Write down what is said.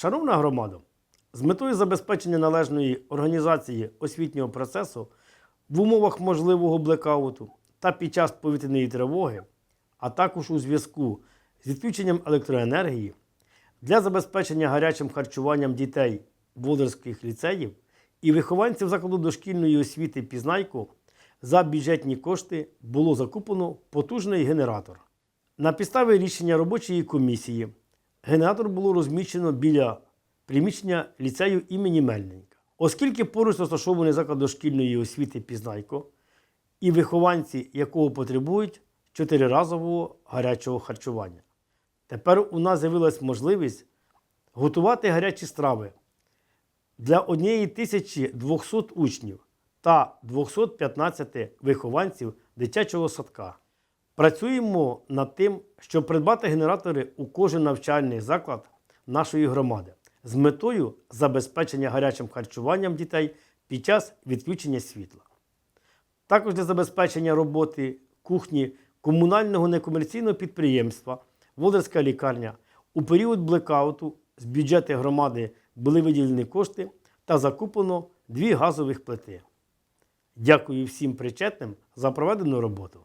Шановна громада, з метою забезпечення належної організації освітнього процесу в умовах можливого блекауту та під час повітряної тривоги, а також у зв'язку з відключенням електроенергії для забезпечення гарячим харчуванням дітей Володарських ліцеїв і вихованців закладу дошкільної освіти Пізнайко за бюджетні кошти було закуплено потужний генератор. На підставі рішення робочої комісії генератор було розміщено біля приміщення ліцею імені Мельненка. Оскільки поруч розташований заклад дошкільної освіти Пізнайко, і вихованці якого потребують чотириразового гарячого харчування. Тепер у нас з'явилась можливість готувати гарячі страви для 1200 учнів та 215 вихованців дитячого садка. Працюємо над тим, щоб придбати генератори у кожен навчальний заклад нашої громади з метою забезпечення гарячим харчуванням дітей під час відключення світла. Також для забезпечення роботи кухні комунального некомерційного підприємства Володарська лікарня у період блекауту з бюджету громади були виділені кошти та закуплено дві газових плити. Дякую всім причетним за проведену роботу.